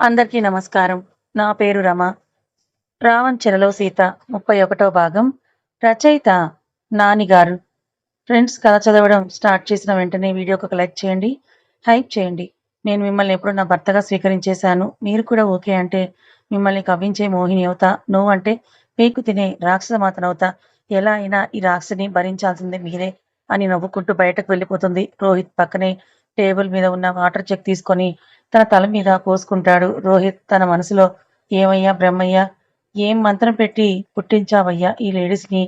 అందరికీ నమస్కారం. నా పేరు రమ. రావణ్ చెరలో సీత ముప్పై ఒకటో భాగం. రచయిత నాని గారు. ఫ్రెండ్స్ కథ చదవడం స్టార్ట్ చేసిన వెంటనే వీడియోకి ఒక లైక్ చేయండి హైప్ చేయండి. నేను మిమ్మల్ని ఎప్పుడు నా భర్తగా స్వీకరించేశాను. మీరు కూడా ఓకే అంటే మిమ్మల్ని కవ్వించే మోహిని అవుతా నువ్వు అంటే పీకు తినే రాక్షస మాతనవుతా ఎలా అయినా ఈ రాక్షసిని భరించాల్సిందే మీరే అని నవ్వుకుంటూ బయటకు వెళ్ళిపోతుంది. రోహిత్ పక్కనే టేబుల్ మీద ఉన్న వాటర్ చెక్ తీసుకొని తన తల మీద పోసుకుంటాడు రోహిత్ తన మనసులో ఏమయ్యా బ్రహ్మయ్య ఏం మంత్రం పెట్టి పుట్టించావయ్యా ఈ లేడీస్ని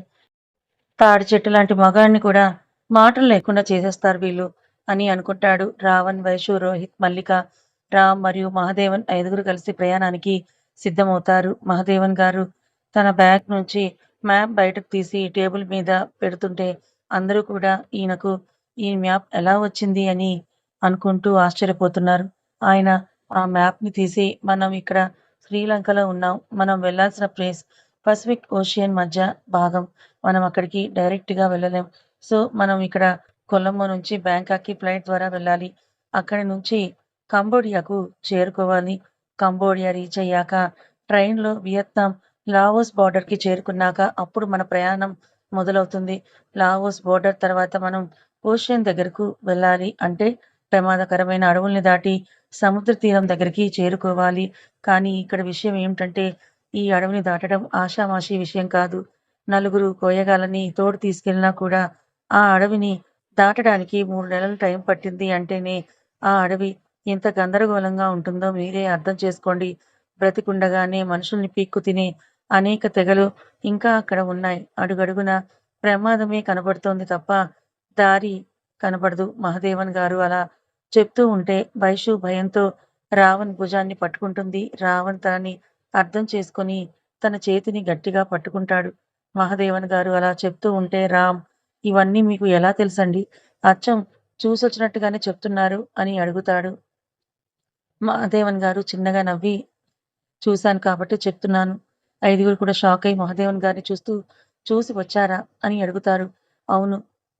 తాడి చెట్టు లాంటి మగాడిని కూడా మాటలు లేకుండా చేసేస్తారు వీళ్ళు అని అనుకుంటాడు రావణ్ వైషు రోహిత్ మల్లిక. రామ్ మరియు మహాదేవన్ ఐదుగురు కలిసి ప్రయాణానికి సిద్ధమవుతారు. మహాదేవన్ గారు తన బ్యాగ్ నుంచి మ్యాప్ బయటకు తీసి టేబుల్ మీద పెడుతుంటే అందరూ కూడా ఈయనకు ఈ మ్యాప్ ఎలా వచ్చింది? అని అనుకుంటూ ఆశ్చర్యపోతున్నారు. ఆయన ఆ మ్యాప్ని తీసి మనం ఇక్కడ శ్రీలంకలో ఉన్నాం. మనం వెళ్ళాల్సిన ప్లేస్ పసిఫిక్ ఓషియన్ మధ్య భాగం. మనం అక్కడికి డైరెక్ట్గా వెళ్ళలేం. సో మనం ఇక్కడ కొలంబో నుంచి బ్యాంకాక్కి ఫ్లైట్ ద్వారా వెళ్ళాలి. అక్కడి నుంచి కంబోడియాకు చేరుకోవాలి. కంబోడియా రీచ్ అయ్యాక ట్రైన్లో వియత్నాం లావోస్ బార్డర్కి చేరుకున్నాక అప్పుడు మన ప్రయాణం మొదలవుతుంది. లావోస్ బోర్డర్ తర్వాత మనం ఓషియన్ దగ్గరకు వెళ్ళాలి అంటే ప్రమాదకరమైన అడవుల్ని దాటి సముద్ర తీరం దగ్గరికి చేరుకోవాలి. కానీ ఇక్కడ విషయం ఏమిటంటే ఈ అడవిని దాటడం ఆషామాషీ విషయం కాదు. నలుగురు కోయగాలని తోడు తీసుకెళ్ళినా కూడా ఆ అడవిని దాటడానికి మూడు నెలలు టైం పట్టింది అంటేనే ఆ అడవి ఎంత గందరగోళంగా ఉంటుందో మీరే అర్థం చేసుకోండి. బ్రతికుండగానే మనుషుల్ని పీక్కు తినే అనేక తెగలు ఇంకా అక్కడ ఉన్నాయి. అడుగడుగున ప్రమాదమే కనబడుతోంది తప్ప దారి కనబడదు. మహదేవన్ గారు అలా చెప్తూ ఉంటే వైషు భయంతో రావణ్ భుజాన్ని పట్టుకుంటుంది. రావణ్ తనని అర్థం చేసుకొని తన చేతిని గట్టిగా పట్టుకుంటాడు. మహదేవన్ గారు అలా చెప్తూ ఉంటే రామ్ ఇవన్నీ మీకు ఎలా తెలుసండి? అచ్చం చూసొచ్చినట్టుగానే చెప్తున్నారు అని అడుగుతాడు. మహాదేవన్ గారు చిన్నగా నవ్వి చూశాను కాబట్టి చెప్తున్నాను. ఐదుగురు కూడా షాక్ అయి మహాదేవన్ గారిని చూస్తూ చూసి వచ్చారా? అని అడుగుతారు. అవును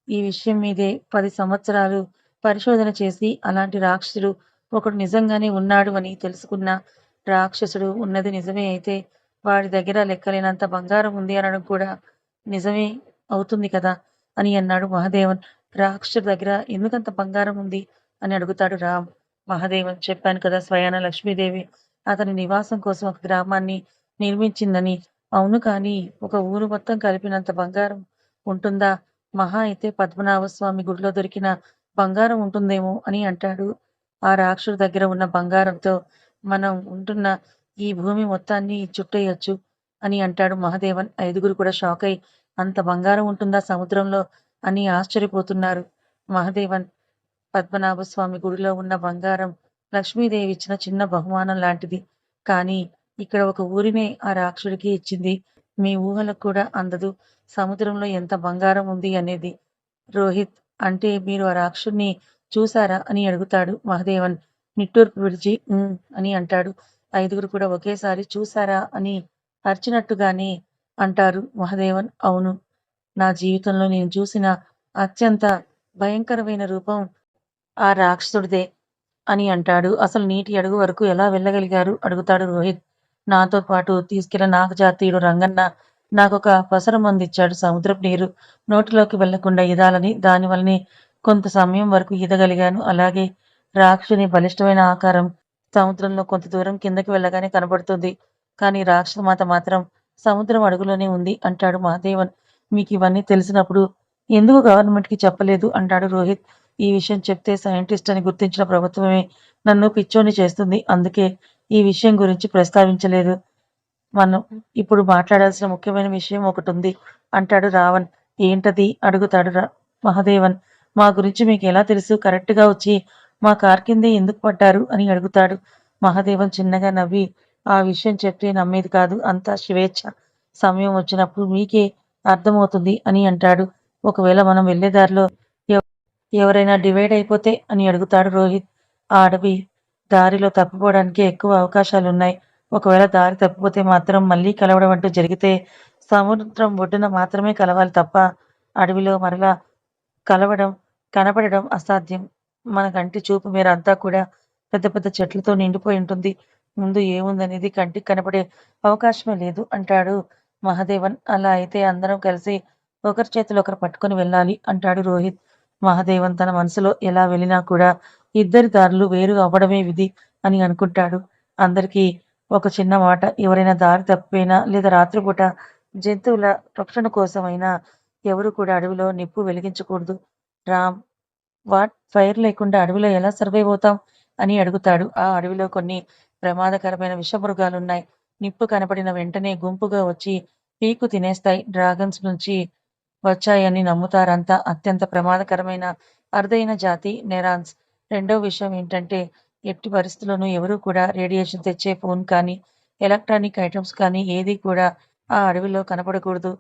ఈ విషయం మీదే పది సంవత్సరాలు పరిశోధన చేసి అలాంటి రాక్షసుడు ఒకడు నిజంగానే ఉన్నాడు అని తెలుసుకున్న రాక్షసుడు ఉన్నది నిజమే అయితే వాడి దగ్గర లెక్కలేనంత బంగారం ఉంది అనడం కూడా నిజమే అవుతుంది కదా అని అన్నాడు మహాదేవన్. రాక్షసుడి దగ్గర ఎందుకంత బంగారం ఉంది? అని అడుగుతాడు రామ్. మహాదేవన్ చెప్పాను కదా స్వయాన లక్ష్మీదేవి అతని నివాసం కోసం ఒక గ్రామాన్ని నిర్మించిందని. అవును కానీ ఒక ఊరు మొత్తం కలిపినంత బంగారం ఉంటుందా? మహా అయితే పద్మనాభ స్వామి గుడిలో దొరికిన బంగారం ఉంటుందేమో అని అంటాడు. ఆ రాక్షుడి దగ్గర ఉన్న బంగారంతో మనం ఉంటున్న ఈ భూమి మొత్తాన్ని చుట్టేయొచ్చు అని అంటాడు మహాదేవన్. ఐదుగురు కూడా షాక్ అయి అంత బంగారం ఉంటుందా సముద్రంలో అని ఆశ్చర్యపోతున్నారు. మహాదేవన్ పద్మనాభ స్వామి గుడిలో ఉన్న బంగారం లక్ష్మీదేవి ఇచ్చిన చిన్న బహుమానం లాంటిది. కానీ ఇక్కడ ఒక ఊరినే ఆ రాక్షుడికి ఇచ్చింది. మీ ఊహలకు కూడా అందదు. సముద్రంలో ఎంత బంగారం ఉంది అనేది రోహిత్ అంటే మీరు ఆ రాక్షసుడిని చూసారా అని అడుగుతాడు మహదేవన్. నిట్టూర్పు విడిచి "ఉమ్" అని అంటాడు. ఐదుగురు కూడా ఒకేసారి చూసారా అని అరిచినట్టుగానే అంటారు మహదేవన్. అవును నా జీవితంలో నేను చూసిన అత్యంత భయంకరమైన రూపం ఆ రాక్షసుడిదే అని అంటాడు. అసలు నీటి అడుగు వరకు ఎలా వెళ్ళగలిగారు? అడుగుతాడు రోహిత్. నాతో పాటు తీసుకెళ్ళిన నాగజాతీయుడు రంగన్న నాకొక పసరం అందిచ్చాడు సముద్రపు నీరు. నోటిలోకి వెళ్ళకుండా ఈదాలని దానివల్లనే కొంత సమయం వరకు ఈదగలిగాను. అలాగే రాక్షసుని బలిష్టమైన ఆకారం సముద్రంలో కొంత దూరం కిందకి వెళ్ళగానే కనబడుతుంది. కానీ రాక్షసమాత మాత్రం సముద్రం అడుగులోనే ఉంది. అంటాడు మహాదేవన్. మీకు ఇవన్నీ తెలిసినప్పుడు ఎందుకు గవర్నమెంట్కి చెప్పలేదు? అంటాడు రోహిత్. ఈ విషయం చెప్తే సైంటిస్ట్ అని గుర్తించిన ప్రభుత్వమే నన్ను పిచ్చోని చేస్తుంది. అందుకే ఈ విషయం గురించి ప్రస్తావించలేదు. మనం ఇప్పుడు మాట్లాడాల్సిన ముఖ్యమైన విషయం ఒకటి ఉంది అంటాడు రావణ్. ఏంటది? అడుగుతాడు రా- మహదేవన్. మా గురించి మీకు ఎలా తెలుసు? కరెక్ట్గా వచ్చి మా కార్ కిందే ఎందుకు పడ్డారు? అని అడుగుతాడు మహాదేవన్ చిన్నగా నవ్వి. ఆ విషయం చెప్తే నమ్మేది కాదు. అంతా స్వేచ్ఛ. సమయం వచ్చినప్పుడు మీకే అర్థమవుతుంది అని అంటాడు. ఒకవేళ మనం వెళ్ళే దారిలో ఎవ- ఎవరైనా డివైడ్ అయిపోతే అని అడుగుతాడు రోహిత్. ఆ అడవి దారిలో తప్పిపోవడానికి ఎక్కువ అవకాశాలున్నాయి. ఒకవేళ దారి తప్పిపోతే మాత్రం మళ్ళీ కలవడం అంటూ జరిగితే సముద్రం ఒడ్డున మాత్రమే కలవాలి తప్ప అడవిలో మరలా కలవడం కనపడడం అసాధ్యం మన కంటి చూపు మేర అంతా కూడా పెద్ద పెద్ద చెట్లతో నిండిపోయి ఉంటుంది ముందు ఏముందనేది కంటికి కనపడే అవకాశమే లేదు అంటాడు మహదేవన్. అలా అయితే అందరం కలిసి ఒకరి చేతులు ఒకరు పట్టుకొని వెళ్ళాలి అంటాడు రోహిత్. మహదేవన్ తన మనసులో ఎలా వెళ్ళినా కూడా ఇద్దరి దారులు వేరు అవ్వడమే విధి అని అనుకుంటాడు. అందరికీ ఒక చిన్న మాట ఎవరైనా దారి తప్పిపోయినా లేదా రాత్రిపూట జంతువుల రక్షణ కోసమైనా ఎవరు కూడా అడవిలో నిప్పు వెలిగించకూడదు. రామ్ వాట్ ఫైర్ లేకుండా అడవిలో ఎలా సర్వైవ్ అవుతాం అని అడుగుతాడు. ఆ అడవిలో కొన్ని ప్రమాదకరమైన విషమృగాలున్నాయి. నిప్పు కనపడిన వెంటనే గుంపుగా వచ్చి పీకు తినేస్తాయి. డ్రాగన్స్ నుంచి వచ్చాయని నమ్ముతారంతా. అత్యంత ప్రమాదకరమైన అరుదైన జాతి నెరాన్స్. రెండో విషయం ఏంటంటే ఎట్టి పరిస్థితుల్లోనూ ఎవరూ కూడా రేడియేషన్ తెచ్చే ఫోన్ కానీ, ఎలక్ట్రానిక్ ఐటమ్స్ కానీ ఏదీ కూడా ఆ అడవిలో కనపడకూడదు.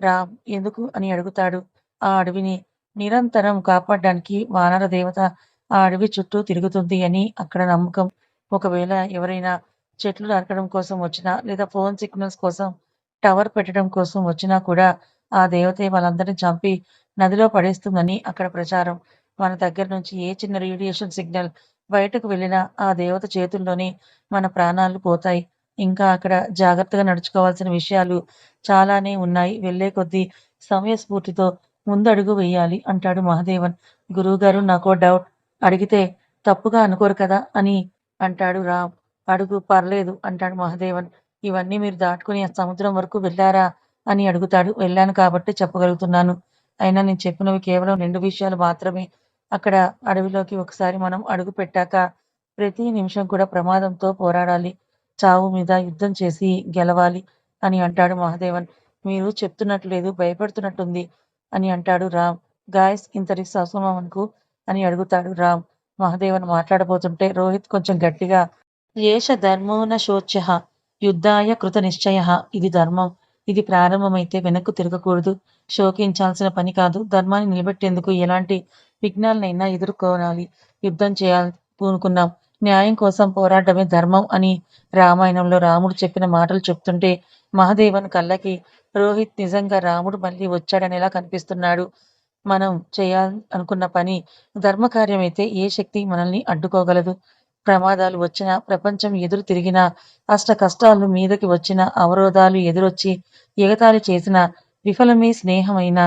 రామ్ ఎందుకు అని అడుగుతాడు. ఆ అడవిని నిరంతరం కాపాడడానికి వానర దేవత ఆ అడవి చుట్టూ తిరుగుతుంది అని అక్కడ నమ్మకం. ఒకవేళ ఎవరైనా చెట్లు నరకడం కోసం వచ్చినా లేదా ఫోన్ సిగ్నల్స్ కోసం టవర్ పెట్టడం కోసం వచ్చినా కూడా ఆ దేవతే వాళ్ళందరిని చంపి నదిలో పడేస్తుందని అక్కడ ప్రచారం. మన దగ్గర నుంచి ఏ చిన్న రేడియేషన్ సిగ్నల్ బయటకు వెళ్ళినా ఆ దేవత చేతుల్లోనే మన ప్రాణాలు పోతాయి. ఇంకా అక్కడ జాగ్రత్తగా నడుచుకోవాల్సిన విషయాలు చాలానే ఉన్నాయి. వెళ్ళే కొద్దీ సమయస్ఫూర్తితో ముందడుగు వెయ్యాలి అంటాడు మహదేవన్. గురువుగారు నాకో డౌట్. అడిగితే తప్పుగా అనుకోరు కదా అని అంటాడు రామ్. అడుగు పర్లేదు అంటాడు మహదేవన్. ఇవన్నీ మీరు దాటుకుని ఆ సముద్రం వరకు వెళ్ళారా అని అడుగుతాడు. వెళ్ళాను కాబట్టి చెప్పగలుగుతున్నాను. అయినా నేను చెప్పినవి కేవలం రెండు విషయాలు మాత్రమే. అక్కడ అడవిలోకి ఒకసారి మనం అడుగు పెట్టాక ప్రతి నిమిషం కూడా ప్రమాదంతో పోరాడాలి. చావు మీద యుద్ధం చేసి గెలవాలి అని అంటాడు మహదేవన్. మీరు చెప్తున్నట్లు లేదు భయపడుతున్నట్టుంది అని అంటాడు రామ్. గాయ్స్ ఇంత రిస్క్ అని అడుగుతాడు రామ్. మహదేవన్ మాట్లాడబోతుంటే రోహిత్ కొంచెం గట్టిగా ఏష ధర్మోన శోచ్య యుద్ధాయ కృత నిశ్చయ ఇది ధర్మం. ఇది ప్రారంభమైతే వెనక్కు తిరగకూడదు. శోకించాల్సిన పని కాదు. ధర్మాన్ని నిలబెట్టేందుకు ఎలాంటి విఘ్నాలనైనా ఎదుర్కోవాలి యుద్ధం చేయాలి పూనుకున్నాం. న్యాయం కోసం పోరాడమే ధర్మం అని రామాయణంలో రాముడు చెప్పిన మాటలు చెప్తుంటే మహదేవన్ కళ్ళకి రోహిత్ నిజంగా రాముడు మళ్ళీ వచ్చాడనేలా కనిపిస్తున్నాడు. మనం చేయాలనుకున్న పని ధర్మకార్యమైతే ఏ శక్తి మనల్ని అడ్డుకోగలదు. ప్రమాదాలు వచ్చినా, ప్రపంచం ఎదురు తిరిగినా, అష్ట కష్టాలు మీదకి వచ్చిన అవరోధాలు ఎదురొచ్చి ఎగతాళి చేసిన విఫలమే స్నేహమైన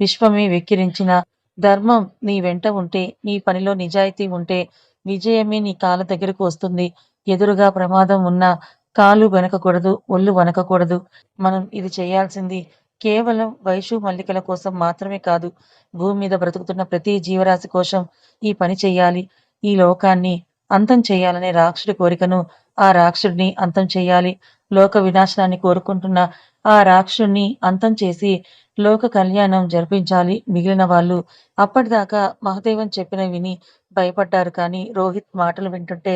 విశ్వమే వెక్కిరించిన ధర్మం నీ వెంట ఉంటే, నీ పనిలో నిజాయితీ ఉంటే విజయమే నీ కాళ్ళ దగ్గరకు వస్తుంది. ఎదురుగా ప్రమాదం ఉన్నా కాలు వెనకకూడదు ఒళ్ళు వనకకూడదు మనం ఇది చేయాల్సింది కేవలం వైషు మల్లికల కోసం మాత్రమే కాదు. భూమి మీద బ్రతుకుతున్న ప్రతి జీవరాశి కోసం ఈ పని చెయ్యాలి. ఈ లోకాన్ని అంతం చేయాలనే రాక్షుడి కోరికను ఆ రాక్షుడిని అంతం చేయాలి లోక వినాశనాన్ని కోరుకుంటున్న ఆ రాక్షుడిని అంతం చేసి లోక కళ్యాణం జరిపించాలి. మిగిలిన వాళ్ళు అప్పటిదాకా మహదేవన్ చెప్పిన విని భయపడ్డారు కానీ రోహిత్ మాటలు వింటుంటే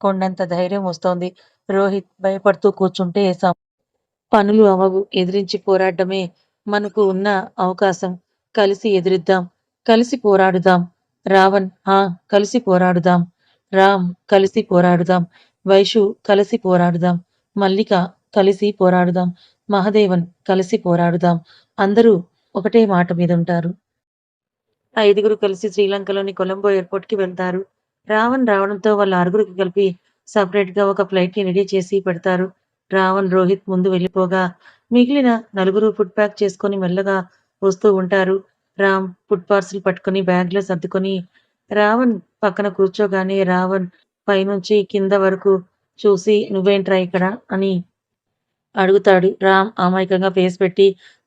కొండంత ధైర్యం వస్తోంది. రోహిత్ భయపడుతూ కూర్చుంటే పనులు అవవు ఎదిరించి పోరాడమే మనకు ఉన్న అవకాశం. కలిసి ఎదురిద్దాం కలిసి పోరాడుదాం. రావణ్ హా కలిసి పోరాడుదాం. రామ్ కలిసి పోరాడుదాం. వైషు కలిసి పోరాడుదాం. మల్లిక కలిసి పోరాడుదాం. మహదేవన్ కలిసి పోరాడుదాం. అందరూ ఒకటే మాట మీద ఉంటారు ఐదుగురు కలిసి శ్రీలంకలోని కొలంబో ఎయిర్పోర్ట్కి వెళ్తారు. రావణ్ రావడంతో వాళ్ళ ఆరుగురికి కలిపి సెపరేట్‌గా ఒక ఫ్లైట్ని రెడీ చేసి పెడతారు. రావణ్, రోహిత్ ముందు వెళ్ళిపోగా మిగిలిన నలుగురు ఫుడ్ ప్యాక్ చేసుకొని మెల్లగా వస్తూ ఉంటారు. రామ్ ఫుడ్ పార్సెల్ పట్టుకొని బ్యాగ్‌లో సర్దుకొని రావణ్ పక్కన కూర్చోగానే రావణ్ పైనుంచి కింద వరకు చూసి నువ్వేంట్రా ఇక్కడ అని అడుగుతాడు. రామ్ అమాయకంగా ఫేస్ పెట్టి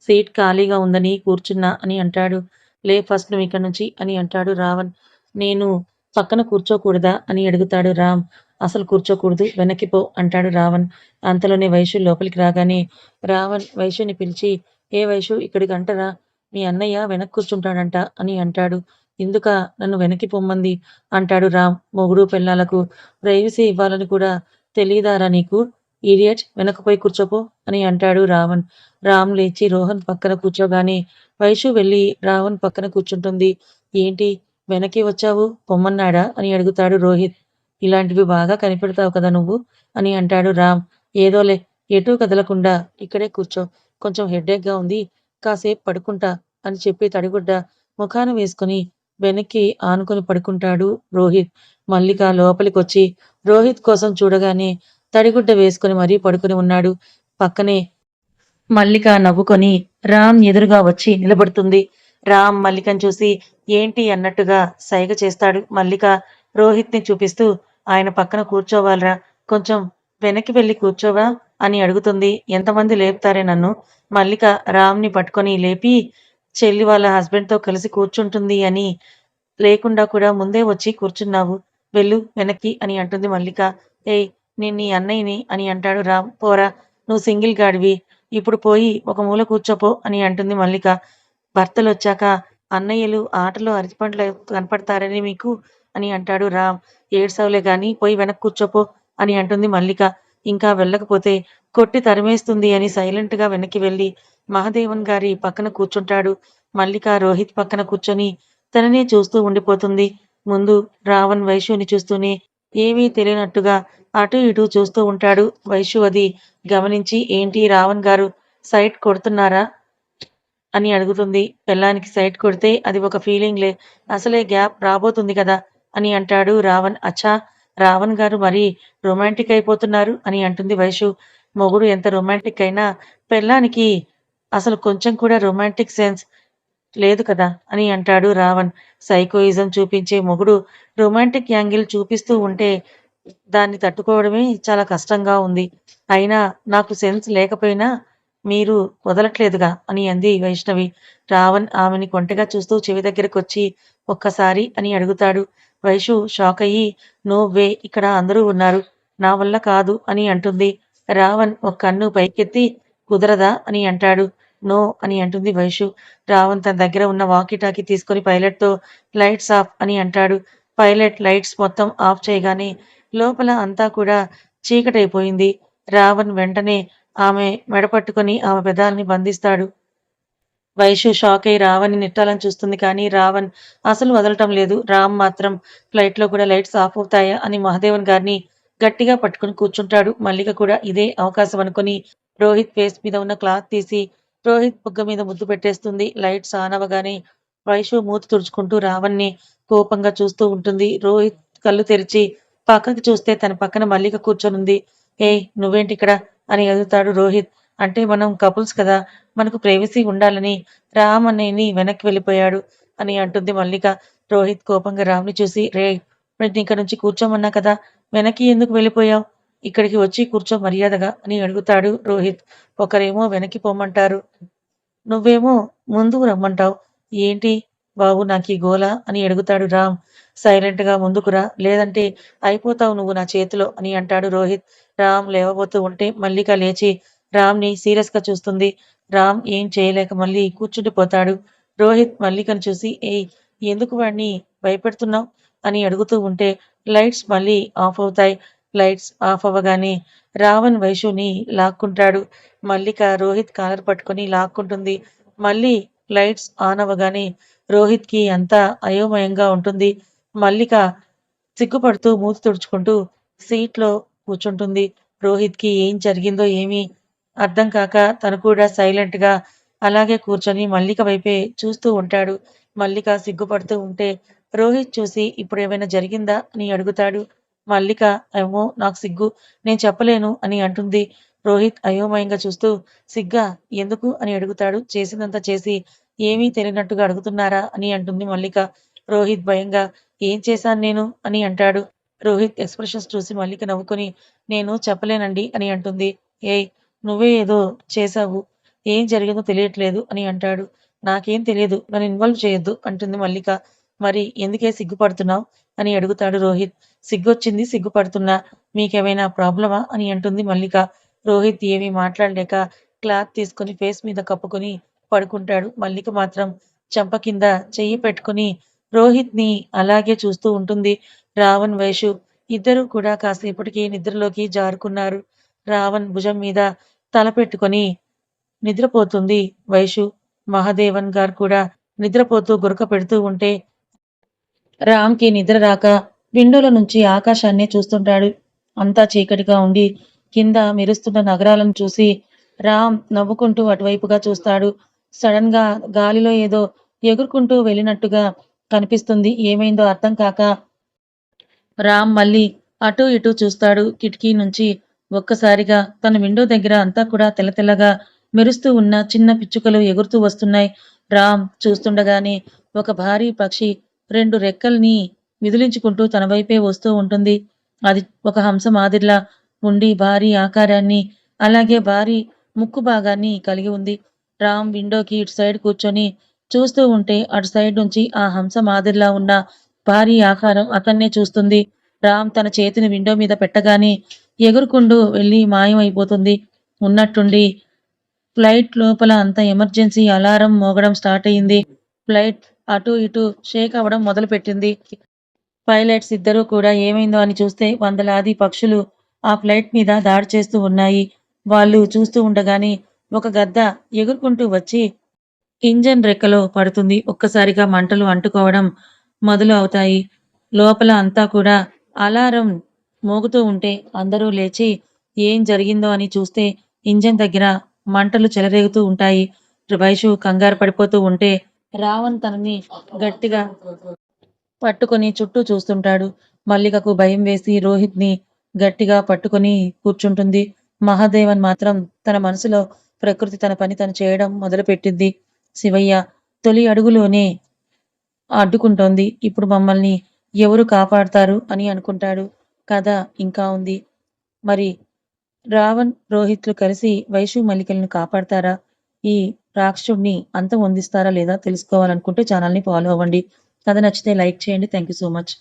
సీట్ ఖాళీగా ఉందని కూర్చున్నా అని అంటాడు. లే ఫస్ట్ నువ్వు ఇక్కడి నుంచి అని అంటాడు రావణ్. నేను పక్కన కూర్చోకూడదా అని అడుగుతాడు రామ్. అసలు కూర్చోకూడదు వెనక్కి పో అంటాడు రావణ్. అంతలోనే వైశ్యు లోపలికి రాగానే రావణ్ వైశ్యుని పిలిచి ఏ వైశ్యు ఇక్కడికి అంటరా మీ అన్నయ్య వెనక్కి కూర్చుంటాడంట అని అంటాడు. ఇందుక నన్ను వెనక్కి పొమ్మంది అంటాడు రామ్. మొగుడు పెళ్ళాలకు ప్రైవసీ ఇవ్వాలని కూడా తెలియదారా నీకు ఈడియట్ వెనకపోయి కూర్చోపో అని అంటాడు రావణ్. రామ్ లేచి రోహన్ పక్కన కూర్చోగానే వైషు వెళ్ళి రావణ్ పక్కన కూర్చుంటుంది. ఏంటి వెనక్కి వచ్చావు పొమ్మన్నాడా అని అడుగుతాడు రోహిత్. ఇలాంటివి బాగా కనిపెడతావు కదా నువ్వు అని అంటాడు రామ్. ఏదోలే ఎటూ కదలకుండా ఇక్కడే కూర్చో. కొంచెం హెడ్డేక్గా ఉంది. కాసేపు పడుకుంటా అని చెప్పి తడిగుడ్డ ముఖాన వేసుకొని వెనక్కి ఆనుకొని పడుకుంటాడు రోహిత్. మల్లిక లోపలికొచ్చి రోహిత్ కోసం చూడగానే తడిగుడ్డ వేసుకుని మరీ పడుకుని ఉన్నాడు. పక్కనే మల్లిక నవ్వుకొని రామ్ ఎదురుగా వచ్చి నిలబడుతుంది. రామ్ మల్లికను చూసి ఏంటి అన్నట్టుగా సైగ చేస్తాడు మల్లిక. రోహిత్ని చూపిస్తూ ఆయన పక్కన కూర్చోవాలరా. కొంచెం వెనక్కి వెళ్ళి కూర్చోవా? అని అడుగుతుంది. ఎంతమంది లేపుతారే నన్ను? మల్లిక రామ్ని పట్టుకొని లేపి చెల్లి వాళ్ళ హస్బెండ్తో కలిసి కూర్చుంటుంది అని. లేకుండా కూడా ముందే వచ్చి కూర్చున్నావు. వెళ్ళు వెనక్కి అని అంటుంది మల్లిక. ఏయ్ నేను నీ అన్నయ్యని అని అంటాడు రామ్. పోరా నువ్వు సింగిల్ గాడివి. ఇప్పుడు పోయి ఒక మూల కూర్చోపో అని అంటుంది మల్లిక. భర్తలు వచ్చాక అన్నయ్యలు ఆటలో అరటిపండ్లు కనపడతారని మీకు? అని అంటాడు రామ్. ఏడ్సవులే గాని పోయి వెనక్కి కూర్చోపో అని అంటుంది మల్లిక. ఇంకా వెళ్ళకపోతే కొట్టి తరిమేస్తుంది అని సైలెంట్గా వెనక్కి వెళ్ళి మహదేవన్ గారి పక్కన కూర్చుంటాడు. మల్లిక రోహిత్ పక్కన కూర్చొని తననే చూస్తూ ఉండిపోతుంది. ముందు రావణ్ వైశ్యుని చూస్తూనే ఏమీ తెలియనట్టుగా అటు ఇటు చూస్తూ ఉంటాడు వైశ్యు అది గమనించి ఏంటి రావణ్ గారు సైట్ కొడుతున్నారా? అని అడుగుతుంది. పెళ్ళానికి సైట్ కొడితే అది ఒక ఫీలింగ్ లే అసలే గ్యాప్ రాబోతుంది కదా అని అంటాడు రావణ్. అచ్చా రావణ్ గారు మరీ రొమాంటిక్ అయిపోతున్నారు అని అంటుంది వైషు మొగుడు ఎంత రొమాంటిక్ అయినా పెళ్ళానికి అసలు కొంచెం కూడా రొమాంటిక్ సెన్స్ లేదు కదా అని అంటాడు రావణ్. సైకోయిజం చూపించే మొగుడు రొమాంటిక్ యాంగిల్ చూపిస్తూ ఉంటే దాన్ని తట్టుకోవడమే చాలా కష్టంగా ఉంది. అయినా నాకు సెన్స్ లేకపోయినా మీరు వదలట్లేదుగా అని అంది వైష్ణవి. రావణ్ ఆమెని కొంటగా చూస్తూ చెవి దగ్గరకు వచ్చి ఒక్కసారి అని అడుగుతాడు. వైషు షాక్ అయ్యి నో వే ఇక్కడ అందరూ ఉన్నారు. నా వల్ల కాదు అని అంటుంది. రావణ్ ఒక కన్ను పైకెత్తి కుదరదా అని అంటాడు. నో అని అంటుంది వైషు. రావణ్ తన దగ్గర ఉన్న వాకిటాకి తీసుకుని పైలట్తో లైట్స్ ఆఫ్ అని అంటాడు. పైలట్ లైట్స్ మొత్తం ఆఫ్ చేయగానే లోపల అంతా కూడా చీకటైపోయింది. రావణ్ వెంటనే ఆమె మెడపట్టుకుని ఆమె పెదాల్ని బంధిస్తాడు. వైషు షాక్ అయి రావణ్ని నెట్టాలని చూస్తుంది కానీ రావణ్ అసలు వదలటం లేదు. రామ్ మాత్రం ఫ్లైట్లో కూడా లైట్స్ ఆఫ్ అవుతాయా అని మహాదేవన్ గారిని గట్టిగా పట్టుకుని కూర్చుంటాడు. మల్లిక కూడా ఇదే అవకాశం అనుకుని రోహిత్ ఫేస్ మీద ఉన్న క్లాత్ తీసి రోహిత్ బుగ్గ మీద ముద్దు పెట్టేస్తుంది. లైట్స్ ఆన్ అవ్వగానే వైషు మూతి తుడుచుకుంటూ రావణ్ణి కోపంగా చూస్తూ ఉంటుంది. రోహిత్ కళ్ళు తెరిచి పక్కకి చూస్తే తన పక్కన మల్లిక కూర్చొనుంది. ఏ నువ్వేంటి ఇక్కడ? అని ఎదుగుతాడు రోహిత్. అంటే మనం కపుల్స్ కదా. మనకు ప్రైవసీ ఉండాలని రామ్ అనేని వెనక్కి వెళ్ళిపోయాడు అని అంటుంది మల్లిక. రోహిత్ కోపంగా రామ్ని చూసి రే ఇక్కడ నుంచి కూర్చోమన్నా కదా. వెనక్కి ఎందుకు వెళ్ళిపోయావు? ఇక్కడికి వచ్చి కూర్చో మర్యాదగా అని అడుగుతాడు రోహిత్. ఒకరేమో వెనక్కి పోమంటారు. నువ్వేమో ముందుకు రమ్మంటావు. ఏంటి? బాబు నాకు ఈ గోల అని అడుగుతాడు రామ్. సైలెంట్గా ముందుకురా లేదంటే అయిపోతావు నువ్వు నా చేతిలో అని అంటాడు రోహిత్. రామ్ లేవబోతూ ఉంటే మల్లిక లేచి రామ్ని సీరియస్గా చూస్తుంది. రామ్ ఏం చేయలేక మళ్ళీ కూర్చుండిపోతాడు రోహిత్ మల్లికను చూసి ఏయ్ ఎందుకు వాడిని భయపెడుతున్నావు? అని అడుగుతూ ఉంటే లైట్స్ మళ్ళీ ఆఫ్ అవుతాయి. లైట్స్ ఆఫ్ అవ్వగానే రావణ్ వైషుని లాక్కుంటాడు. మల్లిక రోహిత్ కాలర్ పట్టుకొని లాక్కుంటుంది. మళ్ళీ లైట్స్ ఆన్ అవ్వగానే రోహిత్కి అంతా అయోమయంగా ఉంటుంది. మల్లిక సిగ్గుపడుతూ మూతి తుడుచుకుంటూ సీట్లో కూర్చుంటుంది. రోహిత్కి ఏం జరిగిందో ఏమీ అర్థం కాక తను కూడా సైలెంట్గా అలాగే కూర్చొని మల్లిక వైపే చూస్తూ ఉంటాడు. మల్లిక సిగ్గుపడుతూ ఉంటే రోహిత్ చూసి ఇప్పుడు ఏమైనా జరిగిందా? అని అడుగుతాడు. మల్లిక ఏమో నాకు సిగ్గు. నేను చెప్పలేను అని అంటుంది. రోహిత్ అయోమయంగా చూస్తూ సిగ్గా ఎందుకు అని అడుగుతాడు. చేసిందంతా చేసి ఏమీ తెలియనట్టుగా అడుగుతున్నారా అని అంటుంది మల్లిక. రోహిత్ భయంగా ఏం చేశాను నేను అని అంటాడు. రోహిత్ ఎక్స్ప్రెషన్స్ చూసి మల్లిక నవ్వుకొని నేను చెప్పలేనండి అని అంటుంది. ఏయ్ నువ్వే ఏదో చేశావు. ఏం జరిగిందో తెలియట్లేదు అని అంటాడు. నాకేం తెలియదు. నన్ను ఇన్వాల్వ్ చేయొద్దు అంటుంది మల్లిక. మరి ఎందుకే సిగ్గుపడుతున్నావు? అని అడుగుతాడు రోహిత్. సిగ్గొచ్చింది సిగ్గుపడుతున్నా మీకేమైనా ప్రాబ్లమా? అని అంటుంది మల్లిక. రోహిత్ ఏమీ మాట్లాడలేక క్లాత్ తీసుకుని ఫేస్ మీద కప్పుకొని పడుకుంటాడు. మల్లిక మాత్రం చెంప కింద చెయ్యి పెట్టుకుని రోహిత్ని అలాగే చూస్తూ ఉంటుంది. రావణ్ వైషు ఇద్దరూ కూడా కాసేపటికి నిద్రలోకి జారుకున్నారు. రావణ్ భుజం మీద తల పెట్టుకొని నిద్రపోతుంది. వైషు మహాదేవన్ గారు కూడా నిద్రపోతూ గురక పెడుతూ ఉంటే రామ్కి నిద్ర రాక విండోల నుంచి ఆకాశాన్నే చూస్తుంటాడు. అంతా చీకటిగా ఉండి కింద మెరుస్తున్న నగరాలను చూసి రామ్ నవ్వుకుంటూ అటువైపుగా చూస్తాడు. సడన్గా గాలిలో ఏదో ఎగురుకుంటూ వెళ్ళినట్టుగా కనిపిస్తుంది. ఏమైందో అర్థం కాక రామ్ మళ్ళీ అటు ఇటు చూస్తాడు. కిటికీ నుంచి ఒక్కసారిగా తన విండో దగ్గర అంతా కూడా తెల్లతెల్లగా మెరుస్తూ ఉన్న చిన్న పిచ్చుకలు ఎగురుతూ వస్తున్నాయి. రామ్ చూస్తుండగానే ఒక భారీ పక్షి రెండు రెక్కల్ని విదిలించుకుంటూ తన వైపే వస్తూ ఉంటుంది. అది ఒక హంస మాదిరిలా ఉండి భారీ ఆకారాన్ని అలాగే భారీ ముక్కు భాగాన్ని కలిగి ఉంది. రామ్ విండోకి ఇటు సైడ్ కూర్చొని చూస్తూ ఉంటే అటు సైడ్ నుంచి ఆ హంస మాదిరిలా ఉన్న భారీ ఆకారం అతన్నే చూస్తుంది. రామ్ తన చేతిని విండో మీద పెట్టగానే ఎగురుకుంటూ వెళ్ళి మాయమైపోతుంది. ఉన్నట్టుండి ఫ్లైట్ లోపల అంత ఎమర్జెన్సీ అలారం మోగడం స్టార్ట్ అయింది ఫ్లైట్ అటు ఇటు షేక్ అవ్వడం మొదలుపెట్టింది. పైలట్స్ ఇద్దరూ కూడా ఏమైందో అని చూస్తే వందలాది పక్షులు ఆ ఫ్లైట్ మీద దాడి చేస్తూ ఉన్నాయి. వాళ్ళు చూస్తూ ఉండగానే ఒక గద్ద ఎగురుకుంటూ వచ్చి ఇంజన్ రెక్కలో పడుతుంది. ఒక్కసారిగా మంటలు అంటుకోవడం మొదలు అవుతాయి. లోపల అంతా కూడా అలారం మోగుతూ ఉంటే అందరూ లేచి ఏం జరిగిందో అని చూస్తే ఇంజన్ దగ్గర మంటలు చెలరేగుతూ ఉంటాయి. వైషు కంగారు పడిపోతూ ఉంటే రావణ్ తనని గట్టిగా పట్టుకొని చుట్టూ చూస్తుంటాడు. మల్లికకు భయం వేసి రోహిత్ని గట్టిగా పట్టుకొని కూర్చుంటుంది. మహాదేవన్ మాత్రం తన మనసులో ప్రకృతి తన పని తను చేయడం మొదలుపెట్టింది. శివయ్య తొలి అడుగులోనే అడ్డుకుంటోంది. ఇప్పుడు మమ్మల్ని ఎవరు కాపాడతారు అని అనుకుంటాడు. కథ ఇంకా ఉంది. మరి రావణ్ రోహిత్లు కలిసి వైషు మల్లికలను కాపాడతారా? ఈ రాక్షసుడిని అంతం వందిస్తారా లేదా తెలుసుకోవాలనుకుంటే ఛానల్ని ఫాలో అవ్వండి. కథ నచ్చితే లైక్ చేయండి. Thank you so much